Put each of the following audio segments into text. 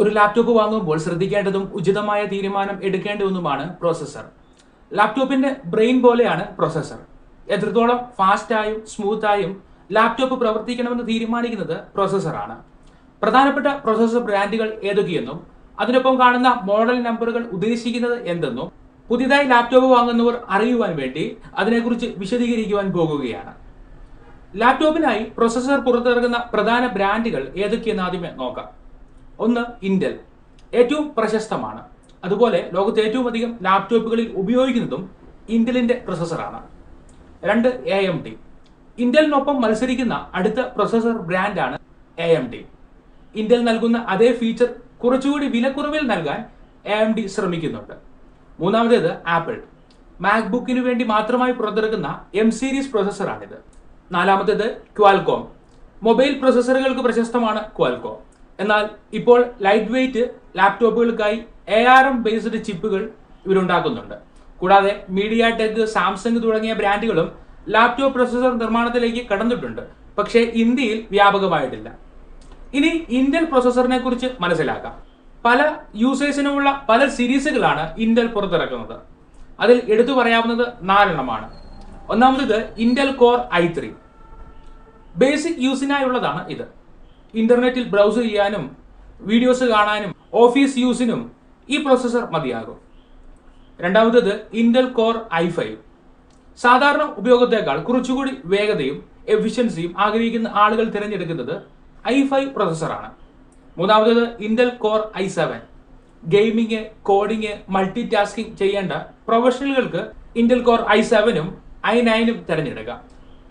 ഒരു ലാപ്ടോപ്പ് വാങ്ങുമ്പോൾ ശ്രദ്ധിക്കേണ്ടതും ഉചിതമായ തീരുമാനം എടുക്കേണ്ടതുമാണ് പ്രോസസ്സർ ലാപ്ടോപ്പിന്റെ ബ്രെയിൻ പോലെയാണ് പ്രോസസ്സർ എത്രത്തോളം ഫാസ്റ്റായും സ്മൂത്തായും ലാപ്ടോപ്പ് പ്രവർത്തിക്കണമെന്ന് തീരുമാനിക്കുന്നത് പ്രോസസ്സറാണ് പ്രധാനപ്പെട്ട പ്രോസസ്സർ ബ്രാൻഡുകൾ ഏതൊക്കെയെന്നും അതിനൊപ്പം കാണുന്ന മോഡൽ നമ്പറുകൾ ഉദ്ദേശിക്കുന്നത് എന്തെന്നും പുതിയതായി ലാപ്ടോപ്പ് വാങ്ങുന്നവർ അറിയുവാൻ വേണ്ടി അതിനെക്കുറിച്ച് വിശദീകരിക്കുവാൻ പോകുകയാണ്. ലാപ്ടോപ്പിനായി പ്രോസസ്സർ പുറത്തിറങ്ങുന്ന പ്രധാന ബ്രാൻഡുകൾ ഏതൊക്കെയെന്ന് ആദ്യമേ നോക്കാം. ഒന്ന് ഇന്റൽ. ഏറ്റവും പ്രശസ്തമാണ്. അതുപോലെ ലോകത്തെ ഏറ്റവും അധികം ലാപ്ടോപ്പുകളിൽ ഉപയോഗിക്കുന്നതും ഇന്റലിന്റെ പ്രൊസസ്സറാണ് രണ്ട് എ എം ടി ഇന്റലിനൊപ്പം മത്സരിക്കുന്ന അടുത്ത പ്രൊസസ്സർ ബ്രാൻഡാണ് എ എം ടി ഇന്റൽ നൽകുന്ന അതേ ഫീച്ചർ കുറച്ചുകൂടി വിലക്കുറവിൽ നൽകാൻ എ എം ഡി ശ്രമിക്കുന്നുണ്ട്. മൂന്നാമത്തേത് ആപ്പിൾ. മാക്ബുക്കിന് വേണ്ടി മാത്രമായി പുറത്തിറക്കുന്ന എം സീരീസ് പ്രൊസസ്സറാണിത് നാലാമത്തേത് ക്വാൽകോം. മൊബൈൽ പ്രൊസസ്സറുകൾക്ക് പ്രശസ്തമാണ് ക്വാൽകോം. എന്നാൽ ഇപ്പോൾ ലൈറ്റ് വെയ്റ്റ് ലാപ്ടോപ്പുകൾക്കായി എ ആർ എം ബേസ്ഡ് ചിപ്പുകൾ ഇവരുണ്ടാക്കുന്നുണ്ട്. കൂടാതെ മീഡിയ ടെക് സാംസങ് തുടങ്ങിയ ബ്രാൻഡുകളും ലാപ്ടോപ്പ് പ്രൊസസർ നിർമ്മാണത്തിലേക്ക് കടന്നിട്ടുണ്ട്. പക്ഷേ ഇന്ത്യയിൽ വ്യാപകമായിട്ടില്ല. ഇനി ഇന്റൽ പ്രൊസസറിനെ കുറിച്ച് മനസ്സിലാക്കാം. പല യൂസേഴ്സിനുമുള്ള പല സീരീസുകളാണ് ഇന്റൽ പുറത്തിറക്കുന്നത്. അതിൽ എടുത്തു പറയാവുന്നത് നാലെണ്ണമാണ്. ഒന്നാമത് Intel core I three basic യൂസിനായുള്ളതാണ് ഇത്. ഇന്റർനെറ്റിൽ ബ്രൗസ് ചെയ്യാനും വീഡിയോസ് കാണാനും ഓഫീസ് യൂസിനും ഈ പ്രോസസ്സർ മതിയാകും. രണ്ടാമത്തേത് ഇന്റൽ കോർ ഐ ഫൈവ് സാധാരണ ഉപയോഗത്തേക്കാൾ കുറച്ചുകൂടി വേഗതയും എഫിഷ്യൻസിയും ആഗ്രഹിക്കുന്ന ആളുകൾ തിരഞ്ഞെടുക്കുന്നത് ഐ ഫൈവ് പ്രോസസ്സറാണ് മൂന്നാമത്തേത് Intel core I seven gaming coding multi tasking ചെയ്യേണ്ട പ്രൊഫഷണലുകൾക്ക് ഇന്റൽ കോർ ഐ സെവനും ഐ നയനും തിരഞ്ഞെടുക്കാം.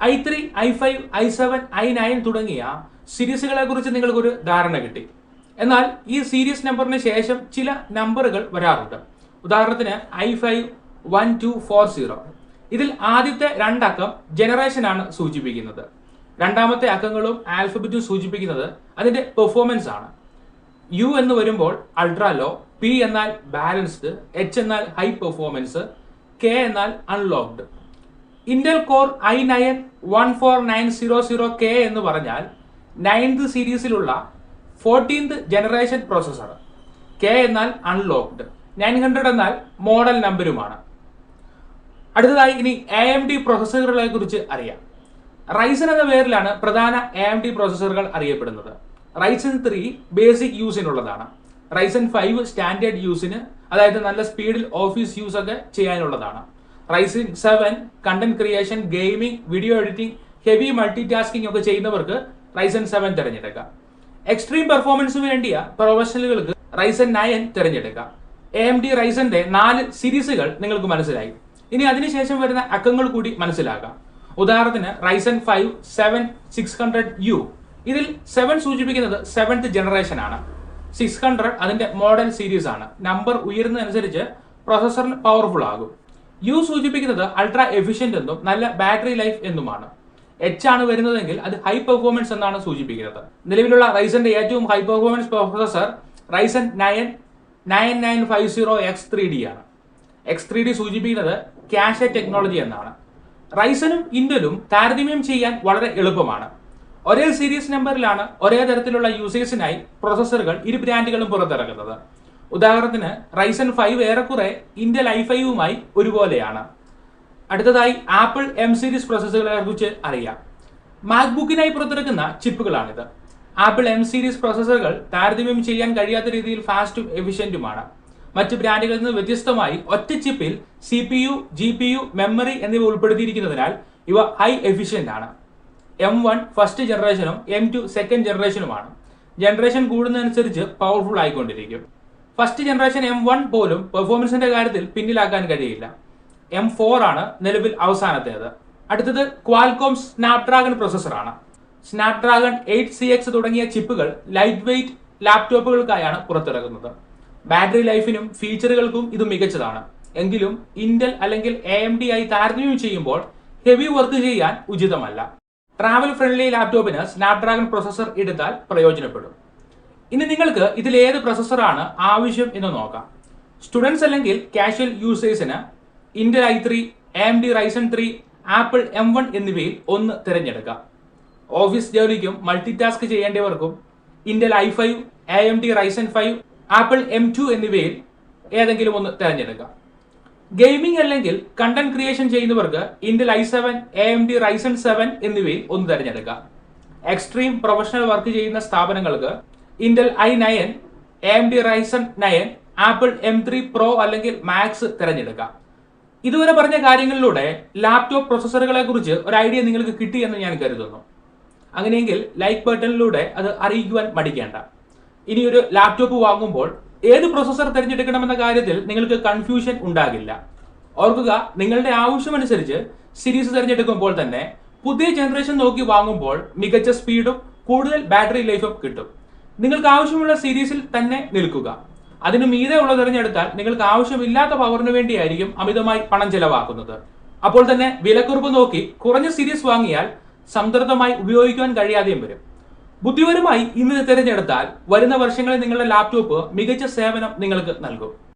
I three I five I seven I nine തുടങ്ങിയ സീരീസുകളെ കുറിച്ച് നിങ്ങൾക്കൊരു ധാരണ കിട്ടി. എന്നാൽ ഈ സീരീസ് നമ്പറിന് ശേഷം ചില നമ്പറുകൾ വരാറുണ്ട്. ഉദാഹരണത്തിന് I five one two four zero. ഇതിൽ ആദ്യത്തെ രണ്ടക്കം ജനറേഷൻ ആണ് സൂചിപ്പിക്കുന്നത്. രണ്ടാമത്തെ അക്കങ്ങളും ആൽഫബറ്റും സൂചിപ്പിക്കുന്നത് അതിന്റെ പെർഫോമൻസ് ആണ്. യു എന്ന് വരുമ്പോൾ അൾട്രാ ലോ പി എന്നാൽ ബാലൻസ്ഡ് എച്ച് എന്നാൽ ഹൈ പെർഫോമൻസ് കെ എന്നാൽ unlocked Intel core I nine one four nine zero zero K എന്ന് പറഞ്ഞാൽ നയൻത് സീരീസിലുള്ള ഫോർട്ടീൻത് ജനറേഷൻ പ്രോസസ്സർ കെ എന്നാൽ അൺലോക്ക്ഡ് നയൻ ഹൺഡ്രഡ് എന്നാൽ മോഡൽ നമ്പരുമാണ് അടുത്തതായി ഇനി എ എം ഡി പ്രോസസ്സറുകളെ കുറിച്ച് അറിയാം. റൈസൻ എന്ന പേരിലാണ് പ്രധാന എ എം ഡി പ്രോസസ്സറുകൾ അറിയപ്പെടുന്നത്. റൈസൻ ത്രീ ബേസിക് യൂസിനുള്ളതാണ് റൈസൻ ഫൈവ് സ്റ്റാൻഡേർഡ് യൂസിന് അതായത് നല്ല സ്പീഡിൽ ഓഫീസ് യൂസ് ഒക്കെ ചെയ്യാനുള്ളതാണ്. Ryzen seven content creation gaming video editing heavy multi tasking ഒക്കെ ചെയ്യുന്നവർക്ക് റൈസൻ സെവൻ തിരഞ്ഞെടുക്കാം എക്സ്ട്രീം പെർഫോമൻസിന് വേണ്ടിയ പ്രൊഫഷണലുകൾക്ക് റൈസൻ നയൻ തിരഞ്ഞെടുക്കാം എ എം ഡി റൈസന്റെ നാല് സീരീസുകൾ നിങ്ങൾക്ക് മനസ്സിലായി. ഇനി അതിനുശേഷം വരുന്ന അക്കങ്ങൾ കൂടി മനസ്സിലാക്കാം. ഉദാഹരണത്തിന് Ryzen five seven six hundred U ഇതിൽ സെവൻ സൂചിപ്പിക്കുന്നത് സെവൻത് ജനറേഷൻ ആണ്. സിക്സ് ഹൺഡ്രഡ് അതിന്റെ മോഡൽ സീരീസ് ആണ്. നമ്പർ ഉയരുന്നതനുസരിച്ച് പ്രൊസസറിന് പവർഫുൾ ആകും. യു സൂചിപ്പിക്കുന്നത് അൾട്രാ എഫിഷ്യന്റ് എന്നും നല്ല ബാറ്ററി ലൈഫ് എന്നുമാണ്. എച്ച് ആണ് വരുന്നതെങ്കിൽ അത് ഹൈ പെർഫോമൻസ് എന്നാണ് സൂചിപ്പിക്കുന്നത്. നിലവിലുള്ള റൈസന്റെ ഏറ്റവും high performance processor Ryzen nine nine nine five zero X three D ആണ്. എക്സ് ത്രീ ഡി സൂചിപ്പിക്കുന്നത് ക്യാഷ് ടെക്നോളജി എന്നാണ്. റൈസനും ഇന്റലും താരതമ്യം ചെയ്യാൻ വളരെ എളുപ്പമാണ്. ഒരേ സീരീസ് നമ്പറിലാണ് ഒരേ തരത്തിലുള്ള യൂസേഴ്സിനായി പ്രോസസ്സറുകൾ ഇരു ബ്രാൻഡുകളും പുറത്തിറക്കുന്നത്. ഉദാഹരണത്തിന് റൈസൻ ഫൈവ് ഏറെക്കുറെ ഇന്റൽ ഐ ഫൈവുമായി ഒരുപോലെയാണ്. അടുത്തതായി ആപ്പിൾ എം സീരീസ് പ്രോസസ്സുകളെ കുറിച്ച് അറിയാം. മാക്ബുക്കിനായി പുറത്തിറക്കുന്ന ചിപ്പുകളാണിത്. ആപ്പിൾ എം സീരീസ് പ്രോസസ്സറുകൾ താരതമ്യം ചെയ്യാൻ കഴിയാത്ത രീതിയിൽ ഫാസ്റ്റും എഫിഷ്യന്റുമാണ് മറ്റ് ബ്രാൻഡുകളിൽ നിന്ന് വ്യത്യസ്തമായി ഒറ്റ ചിപ്പിൽ C P U G P U memory എന്നിവ ഉൾപ്പെടുത്തിയിരിക്കുന്നതിനാൽ ഇവ ഹൈ എഫിഷ്യന്റ് ആണ്. എം വൺ ഫസ്റ്റ് ജനറേഷനും എം ടു സെക്കൻഡ് ജനറേഷനുമാണ് ജനറേഷൻ കൂടുന്നതനുസരിച്ച് പവർഫുൾ ആയിക്കൊണ്ടിരിക്കും. ഫസ്റ്റ് ജനറേഷൻ എം വൺ പോലും പെർഫോമൻസിന്റെ കാര്യത്തിൽ പിന്നിലാക്കാൻ കഴിയില്ല. എം ഫോർ ആണ് നിലവിൽ അവസാനത്തേത്. അടുത്തത് ക്വാൽകോം സ്നാപ്ഡ്രാഗൺ പ്രോസസ്സറാണ് സ്നാപ്ഡ്രാഗൺ എയ്റ്റ് സി എക്സ് തുടങ്ങിയ ചിപ്പുകൾ ലൈറ്റ് വെയ്റ്റ് ലാപ്ടോപ്പുകൾക്കായാണ് പുറത്തിറക്കുന്നത് ബാറ്ററി ലൈഫിനും ഫീച്ചറുകൾക്കും ഇത് മികച്ചതാണ്. എങ്കിലും ഇന്റൽ അല്ലെങ്കിൽ എ എം ഡി ആയി താരതമ്യം ചെയ്യുമ്പോൾ ഹെവി വർക്ക് ചെയ്യാൻ ഉചിതമല്ല. ട്രാവൽ ഫ്രണ്ട്ലി ലാപ്ടോപ്പിന് സ്നാപ്ഡ്രാഗൺ പ്രോസസ്സർ എടുത്താൽ പ്രയോജനപ്പെടും. ഇനി നിങ്ങൾക്ക് ഇതിൽ ഏത് പ്രോസസ്സറാണ് ആവശ്യം എന്ന് നോക്കാം. സ്റ്റുഡൻസ് അല്ലെങ്കിൽ casual യൂസേഴ്സിന് Intel I three M D Ryzen three Apple M one എന്നിവയിൽ ഒന്ന് തിരഞ്ഞെടുക്കാം. ഓഫീസ് ജോലിക്കും multi task ചെയ്യേണ്ടവർക്കും Intel I five A M D Ryzen five Apple M two എന്നിവയിൽ ഏതെങ്കിലും ഒന്ന് തിരഞ്ഞെടുക്കാം. ഗെയിമിംഗ് അല്ലെങ്കിൽ കണ്ടന്റ് ക്രിയേഷൻ ചെയ്യുന്നവർക്ക് Intel I seven A M D Ryzen seven എന്നിവയിൽ ഒന്ന് തിരഞ്ഞെടുക്കാം. എക്സ്ട്രീം പ്രൊഫഷണൽ വർക്ക് ചെയ്യുന്ന സ്ഥാപനങ്ങൾക്ക് Intel I nine A M D Ryzen nine Apple M three pro അല്ലെങ്കിൽ മാക്സ് തിരഞ്ഞെടുക്കാം. ഇതുവരെ പറഞ്ഞ കാര്യങ്ങളിലൂടെ ലാപ്ടോപ്പ് പ്രൊസസ്സറുകളെ കുറിച്ച് ഒരു ഐഡിയ നിങ്ങൾക്ക് കിട്ടി എന്ന് ഞാൻ കരുതുന്നു. അങ്ങനെയെങ്കിൽ ലൈക്ക് ബട്ടണിലൂടെ അത് അറിയിക്കുവാൻ മടിക്കേണ്ട. ഇനി ഒരു ലാപ്ടോപ്പ് വാങ്ങുമ്പോൾ ഏത് പ്രൊസസ്സർ തിരഞ്ഞെടുക്കണമെന്ന കാര്യത്തിൽ നിങ്ങൾക്ക് കൺഫ്യൂഷൻ ഉണ്ടാകില്ല. ഓർക്കുക നിങ്ങളുടെ ആവശ്യമനുസരിച്ച് സീരീസ് തിരഞ്ഞെടുക്കുമ്പോൾ തന്നെ പുതിയ ജനറേഷൻ നോക്കി വാങ്ങുമ്പോൾ മികച്ച സ്പീഡും കൂടുതൽ ബാറ്ററി ലൈഫും കിട്ടും. നിങ്ങൾക്ക് ആവശ്യമുള്ള സീരീസിൽ തന്നെ നിൽക്കുക. അതിന് മീതെ ഉള്ള തിരഞ്ഞെടുത്താൽ നിങ്ങൾക്ക് ആവശ്യമില്ലാത്ത പവറിന് വേണ്ടിയായിരിക്കും അമിതമായി പണം ചെലവാക്കുന്നത്. അപ്പോൾ തന്നെ വിലക്കുറിപ്പ് നോക്കി കുറഞ്ഞ സീരീസ് വാങ്ങിയാൽ സംതൃപ്തമായി ഉപയോഗിക്കുവാൻ കഴിയാതെയും വരും. ബുദ്ധിപരമായി ഇന്ന് തിരഞ്ഞെടുത്താൽ വരുന്ന വർഷങ്ങളിൽ നിങ്ങളുടെ ലാപ്ടോപ്പ് മികച്ച സേവനം നിങ്ങൾക്ക് നൽകും.